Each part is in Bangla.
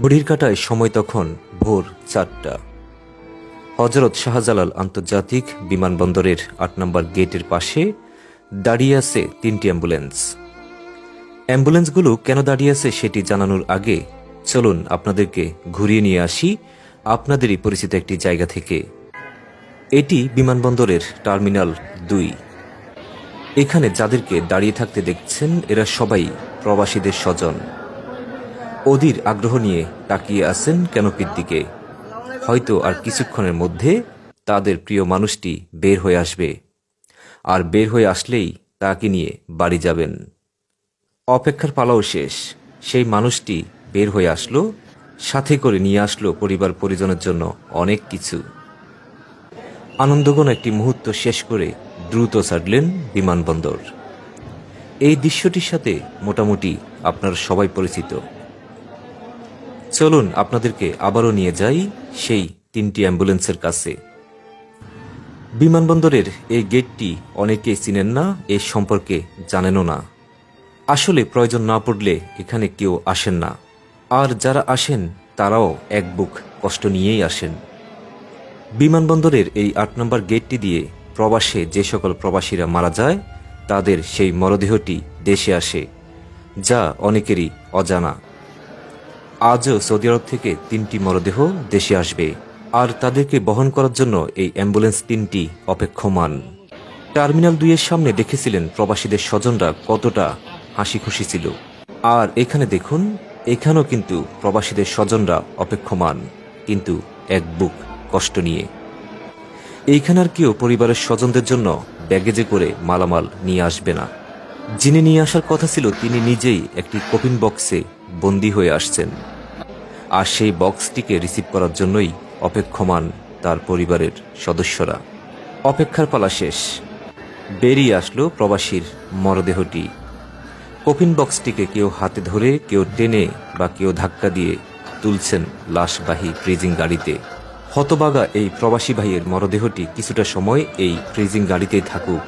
ঘড়ির কাটায় সময় তখন ভোর চারটা। হজরত শাহজালাল আন্তর্জাতিক বিমানবন্দরের আট নম্বর গেটের পাশে দাঁড়িয়ে আছে তিনটি অ্যাম্বুলেন্স। অ্যাম্বুলেন্সগুলো কেন দাঁড়িয়ে আছে সেটি জানানোর আগে চলুন আপনাদেরকে ঘুরিয়ে নিয়ে আসি আপনাদেরই পরিচিত একটি জায়গা থেকে। এটি বিমানবন্দরের টার্মিনাল দুই। এখানে যাদেরকে দাঁড়িয়ে থাকতে দেখছেন, এরা সবাই প্রবাসীদের স্বজন। অধীর আগ্রহ নিয়ে তাকিয়ে আছেন ক্যানোপির দিকে হয়তো আর কিছুক্ষণের মধ্যে তাদের প্রিয় মানুষটি বের হয়ে আসবে। আর বের হয়ে আসলেই তাকে নিয়ে বাড়ি যাবেন। অপেক্ষার পালাও শেষ। সেই মানুষটি বের হয়ে আসলো, সাথে করে নিয়ে আসলো পরিবার পরিজনের জন্য অনেক কিছু। আনন্দগণ একটি মুহূর্ত শেষ করে দ্রুত ছাড়লেন বিমানবন্দর। এই দৃশ্যটির সাথে মোটামুটি আপনারা সবাই পরিচিত। চলুন, আপনাদেরকে আবারও নিয়ে যাই সেই তিনটি অ্যাম্বুলেন্সের কাছে। বিমানবন্দরের এই গেটটি অনেকেই চিনেন না, এ সম্পর্কে জানেনও না। আসলে প্রয়োজন না পড়লে এখানে কেউ আসেন না। আর যারা আসেন, তারাও এক বুক কষ্ট নিয়েই আসেন। বিমানবন্দরের এই আট নম্বর গেটটি দিয়ে প্রবাসে যে সকল প্রবাসীরা মারা যায়, তাদের সেই মরদেহটি দেশে আসে, যা অনেকেরই অজানা। আজও সৌদি আরব থেকে তিনটি মরদেহ দেশে আসবে আর তাদেরকে বহন করার জন্য এই অ্যাম্বুলেন্স তিনটি অপেক্ষমান। টার্মিনাল দুইয়ের সামনে দেখেছিলেন প্রবাসীদের স্বজনরা কতটা হাসি খুশি ছিল। আর এখানে দেখুন, এখানেও কিন্তু প্রবাসীদের স্বজনরা অপেক্ষমান, কিন্তু এক বুক কষ্ট নিয়ে। এইখানে আর কেউ পরিবারের স্বজনদের জন্য ব্যাগেজে করে মালামাল নিয়ে আসবে না। যিনি নিয়ে আসার কথা ছিল, তিনি নিজেই একটি কপিন বক্সে বন্দী হয়ে আসছেন। আর সেই বক্সটিকে রিসিভ করার জন্যই অপেক্ষমান তার পরিবারের সদস্যরা। অপেক্ষার পালা শেষ। বেরিয়ে আসলো প্রবাসীর মরদেহটি। কফিন বক্সটিকে কেউ হাতে ধরে, কেউ টেনে বা কেউ ধাক্কা দিয়ে তুলছেন লাশবাহী ফ্রিজিং গাড়িতে। হতবাগা এই প্রবাসী ভাইয়ের মরদেহটি কিছুটা সময় এই ফ্রিজিং গাড়িতেই থাকুক।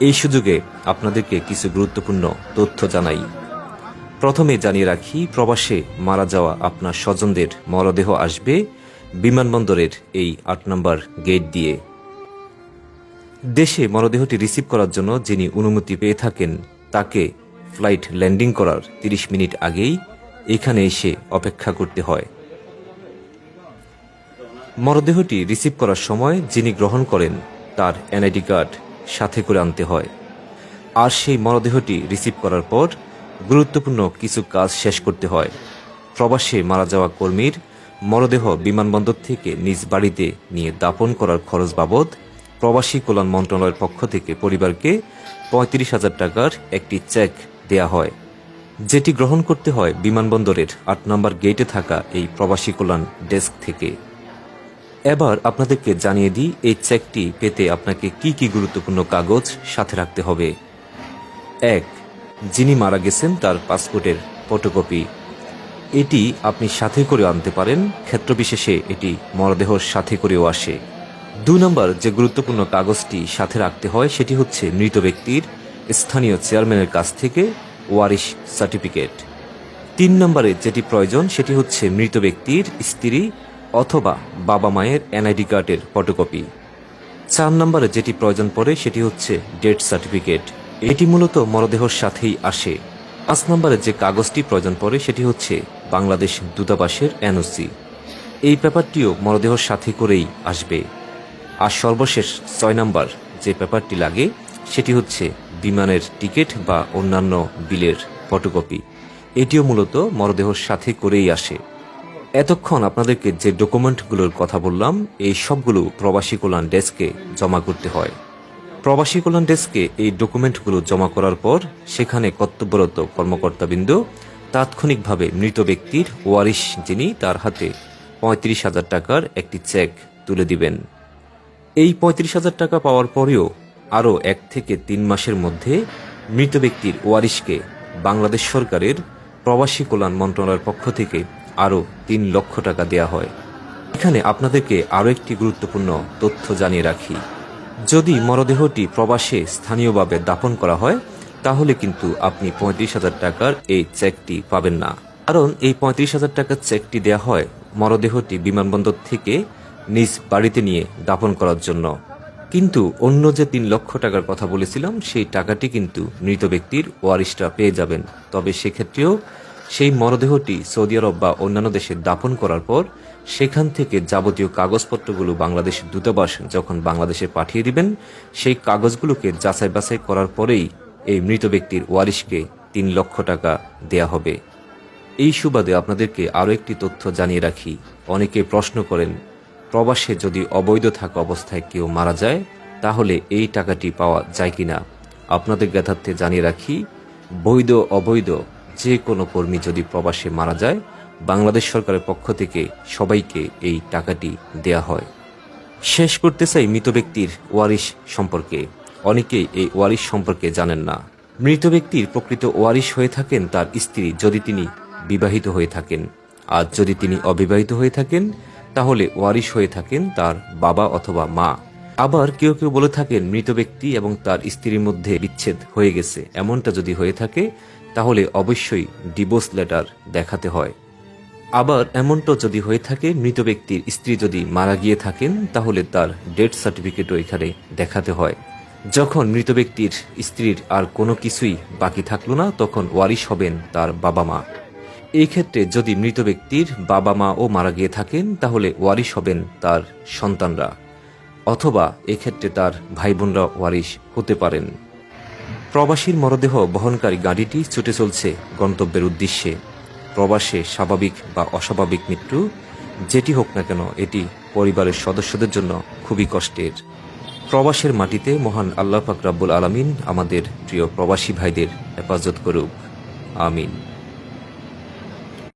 এই সুযোগে আপনাদেরকে কিছু গুরুত্বপূর্ণ তথ্য জানাই। প্রথমে জানিয়ে রাখি, প্রবাসে মারা যাওয়া আপনার স্বজনদের মরদেহ আসবে বিমানবন্দরের এই আট নম্বর গেট দিয়ে। দেশে মরদেহটি রিসিভ করার জন্য যিনি অনুমতি পেয়ে থাকেন, তাকে ফ্লাইট ল্যান্ডিং করার ৩০ মিনিট আগেই এখানে এসে অপেক্ষা করতে হয়। মরদেহটি রিসিভ করার সময় যিনি গ্রহণ করেন, তার এনআইডি কার্ড সাথে করে আনতে হয়। আর সেই মরদেহটি রিসিভ করার পর গুরুত্বপূর্ণ কিছু কাজ শেষ করতে হয়। প্রবাসে মারা যাওয়া কর্মীর মরদেহ বিমানবন্দর থেকে নিজ বাড়িতে নিয়ে দাপন করার খরচ বাবদ প্রবাসী কল্যাণ মন্ত্রণালয়ের পক্ষ থেকে পরিবারকে পঁয়ত্রিশ হাজার টাকার একটি চেক দেয়া হয়। যেটি গ্রহণ করতে হয় বিমানবন্দরের আট নম্বর গেটে থাকা এই প্রবাসী কল্যাণ ডেস্ক থেকে। এবার আপনাদেরকে জানিয়ে দিই, এই চেকটি পেতে আপনাকে কি কি গুরুত্বপূর্ণ কাগজ সাথে রাখতে হবে। এক যিনি মারা গেছেন তার পাসপোর্টের ফটোকপি। এটি আপনি সাথে করে আনতে পারেন, ক্ষেত্রবিশেষে এটি মরদেহর সাথে করেও আসে। দু নম্বর যে গুরুত্বপূর্ণ কাগজটি সাথে রাখতে হয়, সেটি হচ্ছে মৃত ব্যক্তির স্থানীয় চেয়ারম্যানের কাছ থেকে ওয়ারিশ সার্টিফিকেট। তিন নম্বরে যেটি প্রয়োজন, সেটি হচ্ছে মৃত ব্যক্তির স্ত্রী অথবা বাবা মায়ের এনআইডি কার্ডের ফটোকপি। চার নম্বরে যেটি প্রয়োজন পড়ে, সেটি হচ্ছে ডেথ সার্টিফিকেট। এটি মূলত মরদেহর সাথেই আসে। পাঁচ নম্বরে যে কাগজটি প্রয়োজন পড়ে সেটি হচ্ছে বাংলাদেশ দূতাবাসের এনওসি। এই পেপারটিও মরদেহর সাথে করেই আসবে। আর সর্বশেষ ছয় নম্বর যে পেপারটি লাগে, সেটি হচ্ছে বিমানের টিকিট বা অন্যান্য বিলের ফটোকপি। এটিও মূলত মরদেহর সাথে করেই আসে। এতক্ষণ আপনাদেরকে যে ডকুমেন্টগুলোর কথা বললাম, এই সবগুলো প্রবাসী কল্যাণ ডেস্কে জমা করতে হয়। প্রবাসী কল্যাণ ডেস্কে এই ডকুমেন্টগুলো জমা করার পর সেখানে কর্তব্যরত কর্মকর্তাবৃন্দ তাৎক্ষণিকভাবে মৃত ব্যক্তির ওয়ারিশ যিনি তার হাতে পঁয়ত্রিশ হাজার টাকার একটি চেক তুলে দিবেন। এই পঁয়ত্রিশ হাজার টাকা পাওয়ার পরেও আরও এক থেকে তিন মাসের মধ্যে মৃত ব্যক্তির ওয়ারিশকে বাংলাদেশ সরকারের প্রবাসী কল্যাণ মন্ত্রণালয়ের পক্ষ থেকে আরও তিন লক্ষ টাকা দেয়া হয়। এখানে আপনাদেরকে আরও একটি গুরুত্বপূর্ণ তথ্য জানিয়ে রাখি। যদি মরদেহটি প্রবাসে স্থানীয়ভাবে দাপন করা হয়, তাহলে কিন্তু আপনি পঁয়ত্রিশ হাজার টাকার এই চেকটি পাবেন না। কারণ এই পঁয়ত্রিশ হাজার টাকার চেকটি দেয়া হয় মরদেহটি বিমানবন্দর থেকে নিজ বাড়িতে নিয়ে দাপন করার জন্য। কিন্তু অন্য যে তিন লক্ষ টাকার কথা বলেছিলাম, সেই টাকাটি কিন্তু মৃত ব্যক্তির ওয়ারিশরা পেয়ে যাবেন। তবে সেক্ষেত্রেও সেই মরদেহটি সৌদি আরব বা অন্যান্য দেশে দাপন করার পর সেখান থেকে যাবতীয় কাগজপত্রগুলো বাংলাদেশের দূতাবাস যখন বাংলাদেশে পাঠিয়ে দিবেন, সেই কাগজগুলোকে যাচাই বাছাই করার পরেই এই মৃত ব্যক্তির ওয়ারিশকে তিন লক্ষ টাকা দেয়া হবে। এই সুবাদে আপনাদেরকে আরও একটি তথ্য জানিয়ে রাখি। অনেকে প্রশ্ন করেন, প্রবাসে যদি অবৈধ থাকা অবস্থায় কেউ মারা যায়, তাহলে এই টাকাটি পাওয়া যায় কিনা? আপনাদের জ্ঞাতার্থে জানিয়ে রাখি বৈধ অবৈধ যে কোনো কর্মী যদি প্রবাসে মারা যায় বাংলাদেশ সরকারের পক্ষ থেকে সবাইকে এই টাকাটি দেয়া হয়। শেষ করতে চাই মৃত ব্যক্তির ওয়ারিশ সম্পর্কে। অনেকেই এই ওয়ারিশ সম্পর্কে জানেন না। মৃত ব্যক্তির প্রকৃত ওয়ারিশ হয়ে থাকেন তার স্ত্রী যদি তিনি বিবাহিত হয়ে থাকেন। আর যদি তিনি অবিবাহিত হয়ে থাকেন, তাহলে ওয়ারিশ হয়ে থাকেন তার বাবা অথবা মা। আবার কেউ কেউ বলে থাকেন মৃত ব্যক্তি এবং তার স্ত্রীর মধ্যে বিচ্ছেদ হয়ে গেছে। এমনটা যদি হয়ে থাকে, তাহলে অবশ্যই ডিভোর্স লেটার দেখাতে হয়। আবার এমনটা যদি হয়ে থাকে, মৃত ব্যক্তির স্ত্রী যদি মারা গিয়ে থাকেন, তাহলে তার ডেথ সার্টিফিকেটও এখানে দেখাতে হয়। যখন মৃত ব্যক্তির স্ত্রীর আর কোনো কিছুই বাকি থাকল না, তখন ওয়ারিশ হবেন তার বাবা মা। এই ক্ষেত্রে যদি মৃত ব্যক্তির বাবা মা ও মারা গিয়ে থাকেন, তাহলে ওয়ারিশ হবেন তার সন্তানরা। অথবা এক্ষেত্রে তার ভাই বোনরা ওয়ারিশ হতে পারেন। প্রবাসীর মরদেহ বহনকারী গাড়িটি ছুটে চলছে গন্তব্যের উদ্দেশ্যে। প্রবাসে স্বাভাবিক বা অস্বাভাবিক মৃত্যু, যেটি হোক না কেন এটি পরিবারের সদস্যদের জন্য খুবই কষ্টের। প্রবাসের মাটিতে মহান আল্লাহ পাক রাব্বুল আলামিন আমাদের প্রিয় প্রবাসী ভাইদের হেফাজত করুক। আমিন।